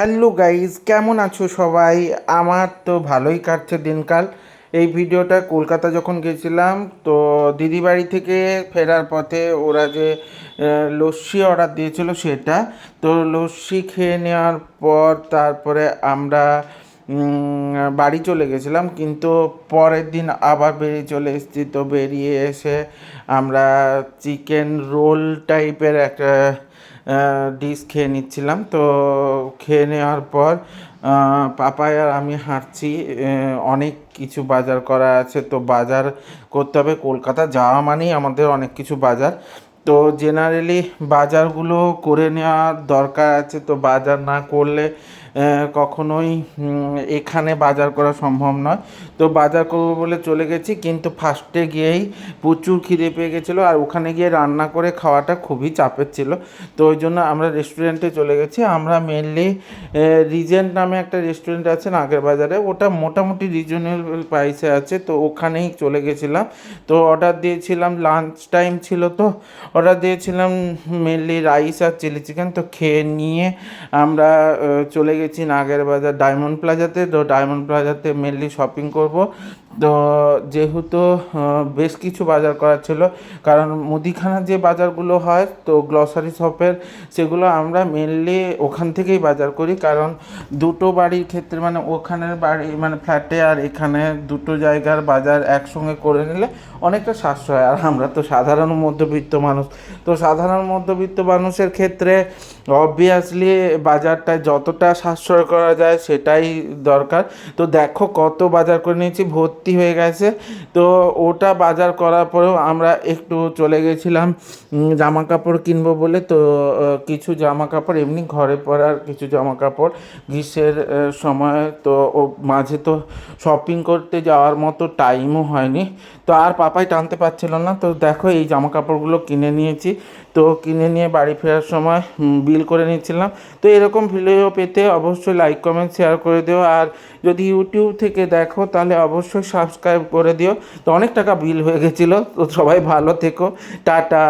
Hello guys কেমন আছো সবাই? আমার তো ভালোই কাটছে দিনকাল। এই ভিডিওটা কলকাতা যখন গেছিলাম, তো দিদি বাড়ি থেকে ফেরার পথে ওরা যে লস্যি অর্ডার দিয়েছিল সেটা, তো লস্যি খেয়ে নেওয়ার পর তারপরে আমরা বাড়ি চলে গেছিলাম, কিন্তু পরের দিন আবার বেরিয়ে চলে এসেছি। তো বেরিয়ে এসে আমরা চিকেন রোল টাইপের একটা ডিশ খেয়ে নিচ্ছিলাম। তো খেয়ে নেওয়ার পর পাপায় আর আমি হাঁটছি। অনেক কিছু বাজার করা আছে। তো বাজার করতে হবে। কলকাতা যাওয়া মানেই আমাদের অনেক কিছু বাজার। তো জেনারেলি বাজারগুলো করে নেওয়ার দরকার আছে। তো বাজার না করলে কখনোই এখানে বাজার করা সম্ভব নয়। তো বাজার করব বলে চলে গেছি, কিন্তু ফার্স্টে গিয়েই প্রচুর খিদে পেয়ে গেছিল আর ওখানে গিয়ে রান্না করে খাওয়াটা খুবই চাপের ছিল। তো ওই জন্য আমরা রেস্টুরেন্টে চলে গেছি। আমরা মেনলি রিজেন্ট নামে একটা রেস্টুরেন্ট আছে নাগের বাজারে। ওটা মোটামুটি রিজনেবল প্রাইসে আছে, তো ওখানেই চলে গেছিলাম। তো অর্ডার দিয়েছিলাম লাঞ্চ টাইম ছিল তো। অর্ডার দিয়েছিলাম মেনলি রাইস আর চিলি চিকেন তো খেয়ে নিয়ে আমরা চলে গেছি নাগের বাজার ডায়মন্ড প্লাজাতে তো। ডায়মন্ড প্লাজাতে মেনলি শপিং করব। তো যেহেতু বেশ কিছু বাজার করার ছিল, কারণ মুদিখানার যে বাজারগুলো হয়, তো গ্লসারি শপের সেগুলো আমরা মেনলি ওখান থেকেই বাজার করি, কারণ দুটো বাড়ির ক্ষেত্রে মানে ওখানের বাড়ি মানে ফ্ল্যাটে আর এখানে দুটো জায়গার বাজার একসঙ্গে করে নিলে অনেকটা সাশ্রয়। আর আমরা তো সাধারণ মধ্যবিত্ত মানুষ, তো সাধারণ মধ্যবিত্ত মানুষের ক্ষেত্রে অবভিয়াসলি বাজারটায় যতটা সাশ্রয় করা যায়, সেটাই দরকার। তো দেখো কত বাজার করে নিয়েছি, ভর্তি হয়ে গেছে। তো ওটা বাজার করার পরেও আমরা একটু চলে গেছিলাম জামা কাপড় কিনবো বলে। তো কিছু জামা কাপড় এমনি ঘরে পরার কিছু জামা কাপড় গ্রীষ্মের সময়। তো ও, মাঝে তো শপিং করতে যাওয়ার মতো টাইমও হয়নি। তো আর পাপাই টানতে পারছিল না। তো দেখো এই জামা কাপড়গুলো কিনে নিয়েছি। তো কিনে নিয়ে বাড়ি ফেরার সময় বিল করে নিচ্ছিলাম। তো এরকম ভিডিও পেতে অবশ্যই লাইক কমেন্ট শেয়ার করে দিও। আর যদি ইউটিউব থেকে দেখো, তাহলে অবশ্যই সাবস্ক্রাইব করে দিও। তো অনেক টাকা বিল হয়ে গেছিল। তো সবাই ভালো থেকো। টাটা।